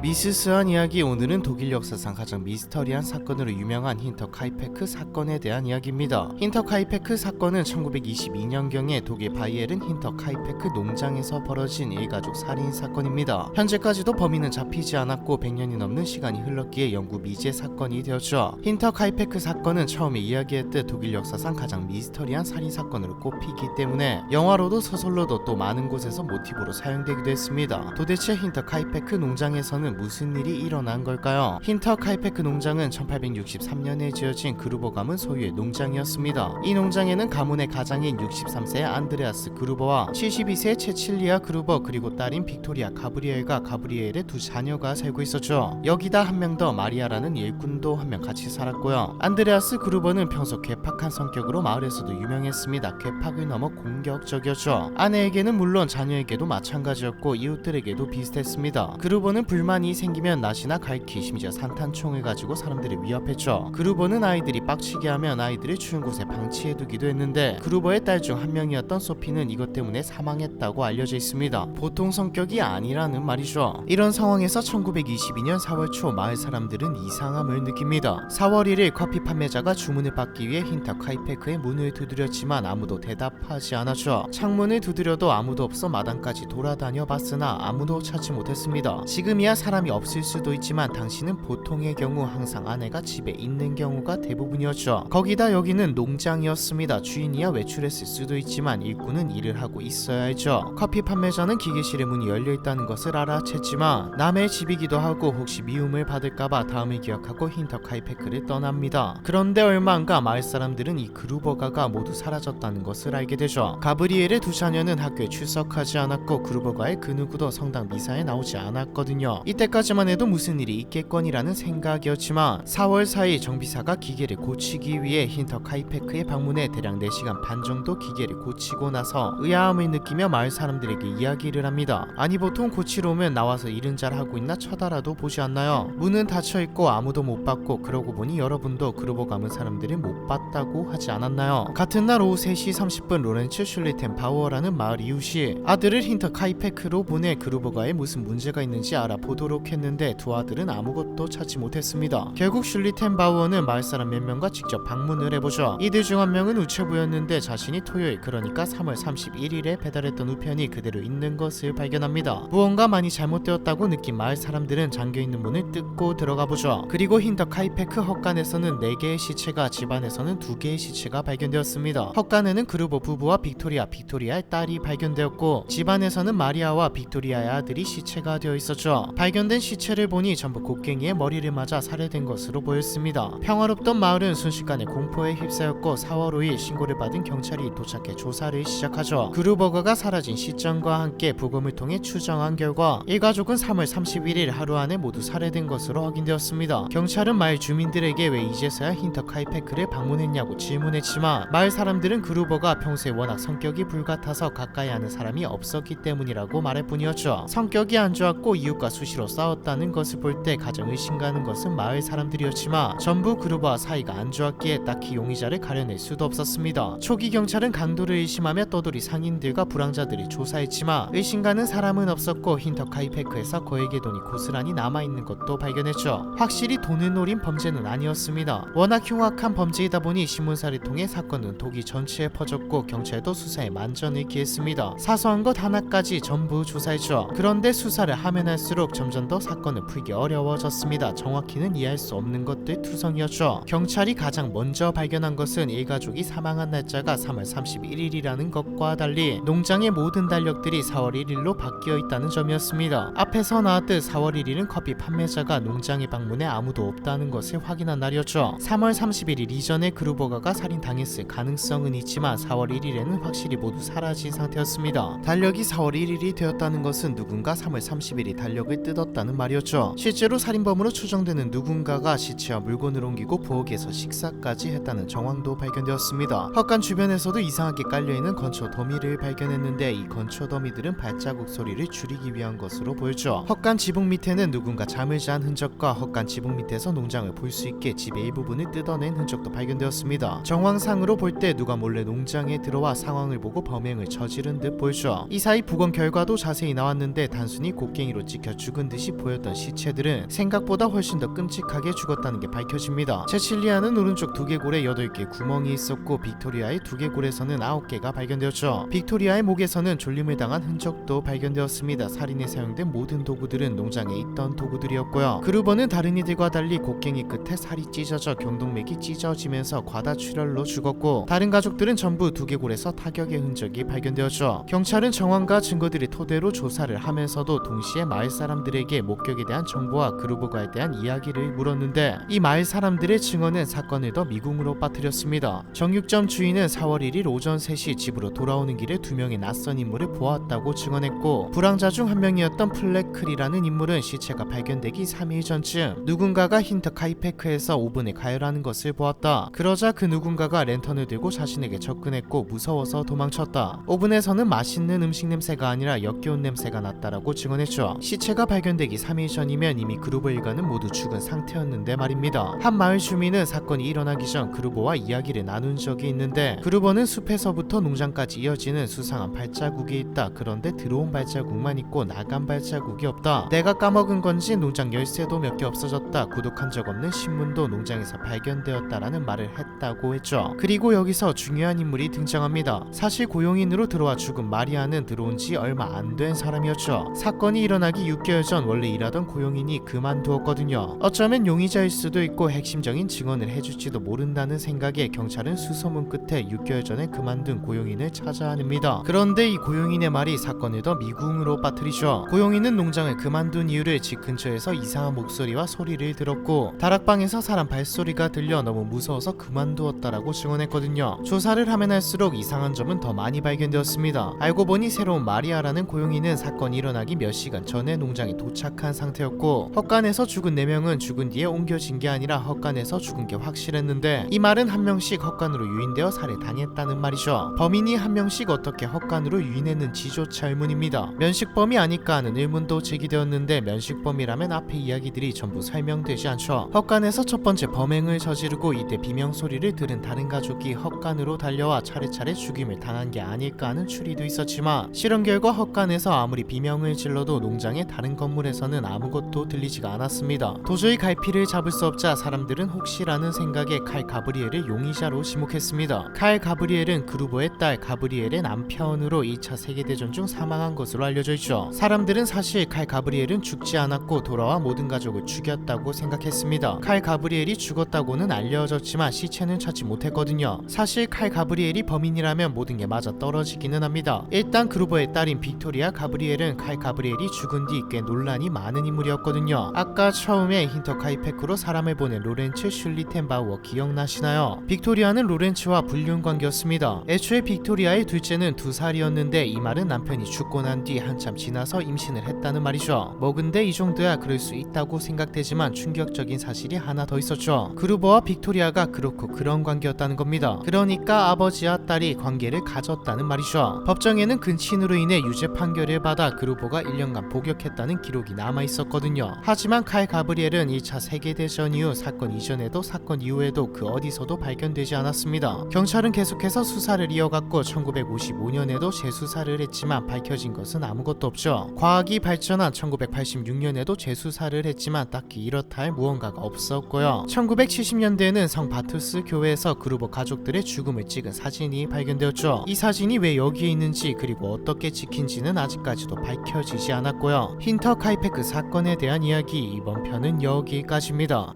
미스스한 이야기 오늘은 독일 역사상 가장 미스터리한 사건으로 유명한 힌터카이페크 사건에 대한 이야기입니다. 힌터카이페크 사건은 1922년경에 독일 바이에른 힌터카이페크 농장에서 벌어진 일가족 살인 사건입니다. 현재까지도 범인은 잡히지 않았고 100년이 넘는 시간이 흘렀기에 영구 미제 사건이 되었죠. 힌터카이페크 사건은 처음에 이야기했듯 독일 역사상 가장 미스터리한 살인 사건으로 꼽히기 때문에 영화로도 서술로도 또 많은 곳에서 모티브로 사용되기도 했습니다. 도대체 힌터카이페크 농장에서는 무슨 일이 일어난 걸까요? 힌터 카이페크 농장은 1863년에 지어진 그루버 가문 소유의 농장이었습니다. 이 농장에는 가문의 가장인 63세의 안드레아스 그루버와 72세의 체칠리아 그루버 그리고 딸인 빅토리아 가브리엘과 가브리엘의 두 자녀가 살고 있었죠. 여기다 한 명 더 마리아라는 일꾼도 한 명 같이 살았고요. 안드레아스 그루버는 평소 괴팍한 성격으로 마을에서도 유명했습니다. 괴팍을 넘어 공격적이었죠. 아내에게는 물론 자녀에게도 마찬가지였고 이웃들에게도 비슷했습니다. 그루버는 불만 이 생기면 낫이나 갈퀴 심지어 산탄총을 가지고 사람들을 위협했죠. 그루버는 아이들이 빡치게 하면 아이들을 추운 곳에 방치해두기도 했는데 그루버의 딸 중 한 명이었던 소피는 이것 때문에 사망했다고 알려져 있습니다. 보통 성격이 아니라는 말이죠. 이런 상황에서 1922년 4월 초 마을 사람들은 이상함을 느낍니다. 4월 1일 커피 판매자가 주문을 받기 위해 힌터 카이페크의 문을 두드렸지만 아무도 대답하지 않았죠. 창문을 두드려도 아무도 없어 마당까지 돌아다녀 봤으나 아무도 찾지 못했습니다. 지금이야 사람이 없을 수도 있지만 당신은 보통의 경우 항상 아내가 집에 있는 경우가 대부분이었죠. 거기다 여기는 농장이었습니다. 주인이야 외출했을 수도 있지만 일꾼은 일을 하고 있어야 했죠. 커피 판매자는 기계실의 문이 열려 있다는 것을 알아챘지만 남의 집이기도 하고 혹시 미움을 받을까봐 다음을 기억하고 힌터 카이페크를 떠납니다. 그런데 얼마 안가 마을 사람들은 이 그루버가가 모두 사라졌다는 것을 알게 되죠. 가브리엘의 두 자녀는 학교에 출석하지 않았고 그루버가의 그 누구도 성당 미사에 나오지 않았거든요. 이 때까지만 해도 무슨 일이 있겠거니라는 생각이었지만 4월 4일 정비사가 기계를 고치기 위해 힌터 카이페크의 방문에 대략 4시간 반 정도 기계를 고치고 나서 의아함을 느끼며 마을 사람들에게 이야기를 합니다. 아니 보통 고치러 오면 나와서 일은 잘 하고 있나 쳐다라도 보지 않나요? 문은 닫혀 있고 아무도 못 봤고 그러고 보니 여러분도 그루버 가문 사람들이 못 봤다고 하지 않았나요? 같은 날 오후 3시 30분 로렌츠 슐리텐 바우어라는 마을 이웃이 아들을 힌터 카이페크로 보내 그루버가에 무슨 문제가 있는지 알아보도록 했는데 두 아들은 아무것도 찾지 못했습니다. 결국 슐리텐 바우어는 마을 사람 몇 명과 직접 방문을 해보죠. 이들 중 한 명은 우체부였는데 자신이 토요일 그러니까 3월 31일에 배달했던 우편이 그대로 있는 것을 발견합니다. 무언가 많이 잘못되었다고 느낀 마을 사람들은 잠겨있는 문을 뜯고 들어가 보죠. 그리고 힌더 카이페크 헛간에서는 4개의 시체가 집안에서는 2개의 시체가 발견되었습니다. 헛간에는 그루버 부부와 빅토리아, 빅토리아의 딸이 발견되었고 집안에서는 마리아와 빅토리아의 아들이 시체가 되어 있었죠. 발견 된 시체를 보니 전부 곡괭이에 머리를 맞아 살해된 것으로 보였습니다. 평화롭던 마을은 순식간에 공포에 휩싸였고 4월 5일 신고를 받은 경찰이 도착해 조사를 시작하죠. 그루버거가 사라진 시점과 함께 부검을 통해 추정한 결과 일가족은 3월 31일 하루 안에 모두 살해된 것으로 확인되었습니다. 경찰은 마을 주민들에게 왜 이제서야 힌터 카이페크를 방문했냐고 질문했지만 마을 사람들은 그루버가 평소에 워낙 성격이 불같아서 가까이 하는 사람이 없었기 때문이라고 말할 뿐이었죠. 성격이 안 좋았고 이웃과 수시로 싸웠다는 것을 볼 때 가장 의심가는 것은 마을 사람들이었지만 전부 그루버와 사이가 안 좋았기에 딱히 용의자를 가려낼 수도 없었습니다. 초기 경찰은 강도를 의심하며 떠돌이 상인들과 불황자들이 조사했지만 의심가는 사람은 없었고 힌터 카이페크에서 거액의 돈이 고스란히 남아있는 것도 발견했죠. 확실히 돈을 노린 범죄는 아니었습니다. 워낙 흉악한 범죄이다 보니 신문사를 통해 사건은 독일 전체에 퍼졌고 경찰도 수사에 만전을 기했습니다. 사소한 것 하나까지 전부 조사했죠. 그런데 수사를 하면 할수록 점점 더 사건을 풀기 어려워졌습니다. 정확히는 이해할 수 없는 것들 투성이었죠. 경찰이 가장 먼저 발견한 것은 일가족이 사망한 날짜가 3월 31일이라는 것과 달리 농장의 모든 달력들이 4월 1일로 바뀌어 있다는 점이었습니다. 앞에서 나왔듯 4월 1일은 커피 판매자가 농장에 방문해 아무도 없다는 것을 확인한 날이었죠. 3월 31일 이전에 그루버가가 살인당했을 가능성은 있지만 4월 1일에는 확실히 모두 사라진 상태였습니다. 달력이 4월 1일이 되었다는 것은 누군가 3월 30일이 달력을 뜯 었다는 말이었죠. 실제로 살인범으로 추정되는 누군가가 시체와 물건을 옮기고 부엌에서 식사까지 했다는 정황도 발견되었습니다. 헛간 주변에서도 이상하게 깔려있는 건초 더미를 발견했는데 이 건초 더미들은 발자국 소리를 줄이기 위한 것으로 보였죠. 헛간 지붕 밑에는 누군가 잠을 잔 흔적과 헛간 지붕 밑에서 농장을 볼 수 있게 집의 일부분을 뜯어낸 흔적도 발견되었습니다. 정황상으로 볼 때 누가 몰래 농장에 들어와 상황을 보고 범행을 저지른 듯 보였죠. 이 사이 부검 결과도 자세히 나왔는데 단순히 곡괭이로 찍혀 죽은 듯이 보였던 시체들은 생각보다 훨씬 더 끔찍하게 죽었다는 게 밝혀집니다. 제칠리아는 오른쪽 두개골에 8개 구멍이 있었고 빅토리아의 두개골에서는 9개가 발견되었죠. 빅토리아의 목에서는 졸림을 당한 흔적도 발견되었습니다. 살인에 사용된 모든 도구들은 농장에 있던 도구들이었고요. 그루버는 다른 이들과 달리 곡괭이 끝에 살이 찢어져 경동맥이 찢어지면서 과다출혈로 죽었고 다른 가족들은 전부 두개골에서 타격의 흔적이 발견되었죠. 경찰은 정황과 증거들을 토대로 조사를 하면서도 동시에 마을 사람들 에게 목격에 대한 정보와 그루버가에 대한 이야기를 물었는데 이 마을 사람들의 증언은 사건을 더 미궁으로 빠뜨렸습니다. 정육점 주인은 4월 1일 오전 3시 집으로 돌아오는 길에 두 명의 낯선 인물을 보았다고 증언했고 불황자 중 한 명이었던 플래클이라는 인물은 시체가 발견되기 3일 전쯤 누군가가 힌터 카이페크에서 오븐에 가열하는 것을 보았다. 그러자 그 누군가가 랜턴을 들고 자신에게 접근했고 무서워서 도망쳤다. 오븐에서는 맛있는 음식 냄새가 아니라 역겨운 냄새가 났다라고 증언했죠. 시체가 발견 되기 3일 전이면 이미 그루버 일가는 모두 죽은 상태였는데 말입니다. 한 마을 주민은 사건이 일어나기 전 그루버와 이야기를 나눈 적이 있는데 그루버는 숲에서부터 농장까지 이어지는 수상한 발자국이 있다. 그런데 들어온 발자국만 있고 나간 발자국이 없다. 내가 까먹은 건지 농장 열쇠도 몇 개 없어졌다. 구독한 적 없는 신문도 농장에서 발견되었다라는 말을 했다고 했죠. 그리고 여기서 중요한 인물이 등장합니다. 사실 고용인으로 들어와 죽은 마리아는 들어온 지 얼마 안 된 사람이었죠. 사건이 일어나기 6개월 전 원래 일하던 고용인이 그만두었거든요. 어쩌면 용의자일 수도 있고 핵심적인 증언을 해줄지도 모른다는 생각에 경찰은 수소문 끝에 6개월 전에 그만둔 고용인을 찾아냅니다. 그런데 이 고용인의 말이 사건을 더 미궁으로 빠뜨리죠. 고용인은 농장을 그만둔 이유를 집 근처에서 이상한 목소리와 소리를 들었고 다락방에서 사람 발소리가 들려 너무 무서워서 그만두었다라고 증언했거든요. 조사를 하면 할수록 이상한 점은 더 많이 발견되었습니다. 알고 보니 새로운 마리아라는 고용인은 사건이 일어나기 몇 시간 전에 농장에 도 착한 상태였고 헛간에서 죽은 4명은 죽은 뒤에 옮겨진 게 아니라 헛간에서 죽은 게 확실했는데 이 말은 한 명씩 헛간으로 유인되어 살해당했다는 말이죠. 범인이 한 명씩 어떻게 헛간으로 유인했는지조차 의문입니다. 면식범이 아닐까 하는 의문도 제기되었는데 면식범이라면 앞에 이야기들이 전부 설명되지 않죠. 헛간에서 첫 번째 범행을 저지르고 이때 비명 소리를 들은 다른 가족이 헛간으로 달려와 차례차례 죽임을 당한 게 아닐까 하는 추리도 있었지만 실험 결과 헛간에서 아무리 비명을 질러도 농장의 다른 건물 에서는 아무것도 들리지가 않았습니다. 도저히 갈피를 잡을 수 없자 사람들은 혹시라는 생각에 칼 가브리엘을 용의자로 지목했습니다. 칼 가브리엘은 그루버의 딸 가브리엘의 남편으로 2차 세계대전 중 사망한 것으로 알려져 있죠. 사람들은 사실 칼 가브리엘은 죽지 않았고 돌아와 모든 가족을 죽였다고 생각했습니다. 칼 가브리엘이 죽었다고는 알려졌지만 시체는 찾지 못했거든요. 사실 칼 가브리엘이 범인이라면 모든 게 맞아 떨어지기는 합니다. 일단 그루버의 딸인 빅토리아 가브리엘은 칼 가브리엘이 죽은 뒤 꽤 논란이 많은 인물이었거든요. 아까 처음에 힌터카이페크로 사람을 보낸 로렌츠 슐리텐바우어 기억나시나요? 빅토리아는 로렌츠와 불륜 관계였습니다. 애초에 빅토리아의 둘째는 두 살이었는데 이 말은 남편이 죽고 난 뒤 한참 지나서 임신을 했다는 말이죠. 뭐 근데 이 정도야 그럴 수 있다고 생각되지만 충격적인 사실이 하나 더 있었죠. 그루버와 빅토리아가 그렇고 그런 관계였다는 겁니다. 그러니까 아버지와 딸이 관계를 가졌다는 말이죠. 법정에는 근친으로 인해 유죄 판결을 받아 그루버가 1년간 복역했다는 기록이 남아 있었거든요. 하지만 칼 가브리엘은 1차 세계대전 이후 사건 이전에도 사건 이후에도 그 어디서도 발견되지 않았습니다. 경찰은 계속해서 수사를 이어갔고 1955년에도 재수사를 했지만 밝혀진 것은 아무것도 없죠. 과학이 발전한 1986년에도 재수사를 했지만 딱히 이렇다 할 무언가가 없었고요. 1970년대에는 성 바투스 교회에서 그루버 가족들의 죽음을 찍은 사진이 발견되었죠. 이 사진이 왜 여기에 있는지 그리고 어떻게 찍힌지는 아직까지도 밝혀지지 않았고요. 힌터 카이페크 사건에 대한 이야기 이번 편은 여기까지입니다.